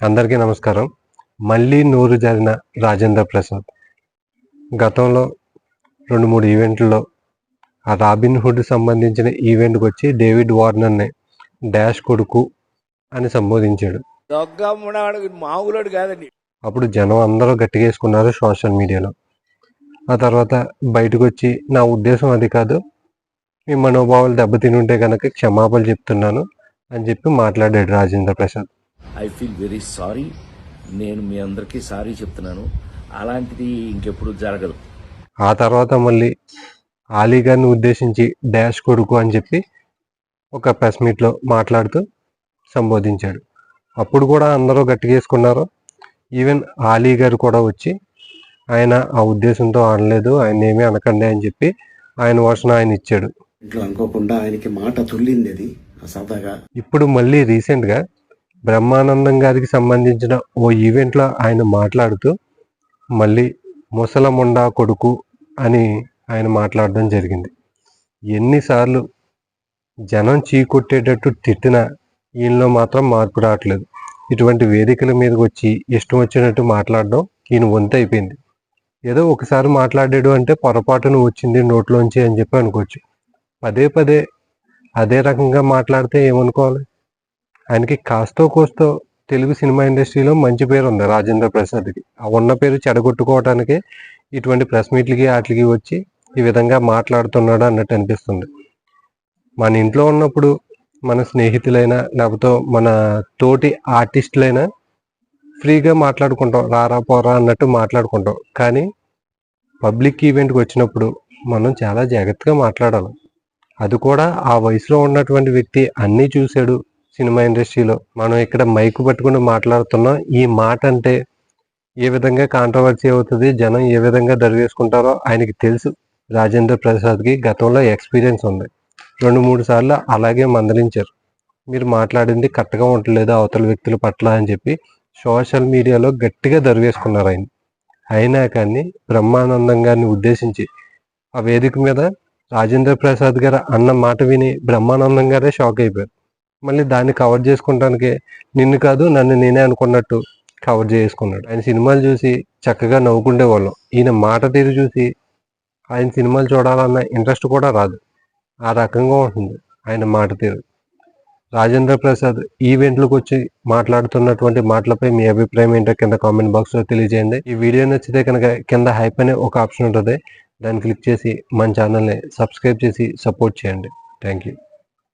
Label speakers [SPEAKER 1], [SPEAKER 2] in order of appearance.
[SPEAKER 1] అందరికీ నమస్కారం. మళ్ళీ నూరు జారిన రాజేంద్ర ప్రసాద్. గతంలో రెండు మూడు ఈవెంట్లలో ఆ రాబిన్ హుడ్ సంబంధించిన ఈవెంట్కి వచ్చి డేవిడ్ వార్నర్ని డాష్ కొడుకు అని సంబోధించాడు.
[SPEAKER 2] మామూలుడు కాదండి.
[SPEAKER 1] అప్పుడు జనం అందరూ గట్టిగేసుకున్నారు సోషల్ మీడియాలో. ఆ తర్వాత బయటకు వచ్చి నా ఉద్దేశం అది కాదు. మీ మనోభావాలు దెబ్బతిని ఉంటే కనుక క్షమాపణలు చెప్తున్నాను అని చెప్పి మాట్లాడాడు Rajendra Prasad.
[SPEAKER 3] I feel very sorry నేను మీ అందరికీ సారీ చెప్తున్నాను. అలాంటిది ఇంకెప్పుడు జరగదు.
[SPEAKER 1] ఆ తర్వాత మళ్ళీ ఆలీ గారిని ఉద్దేశించి డాష్ కొడుకు అని చెప్పి ఒక ప్రెస్ మీట్లో మాట్లాడుతూ సంబోధించాడు. అప్పుడు కూడా అందరూ గట్టిగేసుకున్నారు ఈవెన్ ఆలీ గారు కూడా వచ్చి ఆయన ఆ ఉద్దేశంతో అనలేదు ఆయన ఏమీ అనకండి అని చెప్పి ఆయన వర్షన్ ఆయన ఇచ్చాడు.
[SPEAKER 4] ఇంట్లో అనుకోకుండా ఆయనకి మాట తుల్లింది అది సరదాగా
[SPEAKER 1] ఇప్పుడు మళ్ళీ రీసెంట్గా బ్రహ్మానందం గారికి సంబంధించిన ఓ ఈవెంట్లో ఆయన మాట్లాడుతూ మళ్ళీ ముసలముండా కొడుకు అని ఆయన మాట్లాడడం జరిగింది. ఎన్నిసార్లు జనం చీకొట్టేటట్టు తిట్టినా ఈయనలో మాత్రం మార్పు రావట్లేదు. ఇటువంటి వేదికల మీదకి వచ్చి ఇష్టం వచ్చినట్టు మాట్లాడడం ఈయన వంతు అయిపోయింది. ఏదో ఒకసారి మాట్లాడాడు అంటే పొరపాటున వచ్చింది నోట్లోంచి అని చెప్పి అనుకోవచ్చు. పదే పదే అదే రకంగా మాట్లాడితే ఏమనుకోవాలి? ఆయనకి కాస్తో కోస్తో తెలుగు సినిమా ఇండస్ట్రీలో మంచి పేరు ఉంది రాజేంద్ర ప్రసాద్కి. ఆ ఉన్న పేరు చెడగొట్టుకోవటానికి ఇటువంటి ప్రెస్ మీట్లకి వాటికి వచ్చి ఈ విధంగా మాట్లాడుతున్నాడు అన్నట్టు అనిపిస్తుంది. మన ఇంట్లో ఉన్నప్పుడు మన స్నేహితులైనా లేకపోతే మన తోటి ఆర్టిస్టులైనా ఫ్రీగా మాట్లాడుకుంటాం రారా పోరా అన్నట్టు మాట్లాడుకుంటాం. కానీ పబ్లిక్ ఈవెంట్కి వచ్చినప్పుడు మనం చాలా జాగ్రత్తగా మాట్లాడాలి. అది కూడా ఆ వయసులో ఉన్నటువంటి వ్యక్తి అన్నీ చూశాడు సినిమా ఇండస్ట్రీలో మనం ఇక్కడ మైక్ పట్టుకుని మాట్లాడుతున్నాం ఈ మాట అంటే ఏ విధంగా కాంట్రవర్సీ అవుతుంది జనం ఏ విధంగా దరివేసుకుంటారో ఆయనకి తెలుసు. రాజేంద్ర ప్రసాద్కి గతంలో ఎక్స్పీరియన్స్ ఉంది. రెండు మూడు సార్లు అలాగే మందలించారు. మీరు మాట్లాడింది కరెక్ట్గా ఉండలేదు అవతల వ్యక్తుల పట్ల అని చెప్పి సోషల్ మీడియాలో గట్టిగా దరివేసుకున్నారు ఆయన. అయినా కానీ బ్రహ్మానందం గారిని ఉద్దేశించి ఆ వేదిక మీద రాజేంద్ర ప్రసాద్ గారు అన్న మాట విని బ్రహ్మానందం గారే షాక్ అయిపోయారు. మళ్ళీ దాన్ని కవర్ చేసుకుంటానికి నిన్ను కాదు నన్ను నేనే అనుకున్నట్టు కవర్ చేసుకున్నాడు. ఆయన సినిమాలు చూసి చక్కగా నవ్వుకుండే వాళ్ళం. ఈయన మాట తీరు చూసి ఆయన సినిమాలు చూడాలన్న ఇంట్రెస్ట్ కూడా రాదు. ఆ రకంగా ఉంటుంది ఆయన మాట తీరు. రాజేంద్ర ప్రసాద్ ఈవెంట్లకు వచ్చి మాట్లాడుతున్నటువంటి మాటలపై మీ అభిప్రాయం ఏంటో కింద కామెంట్ బాక్స్లో తెలియజేయండి. ఈ వీడియో నచ్చితే కనుక కింద హైప్ అనే ఒక ఆప్షన్ ఉంటుంది. దాన్ని క్లిక్ చేసి మన ఛానల్ని సబ్స్క్రైబ్ చేసి సపోర్ట్ చేయండి. Thank you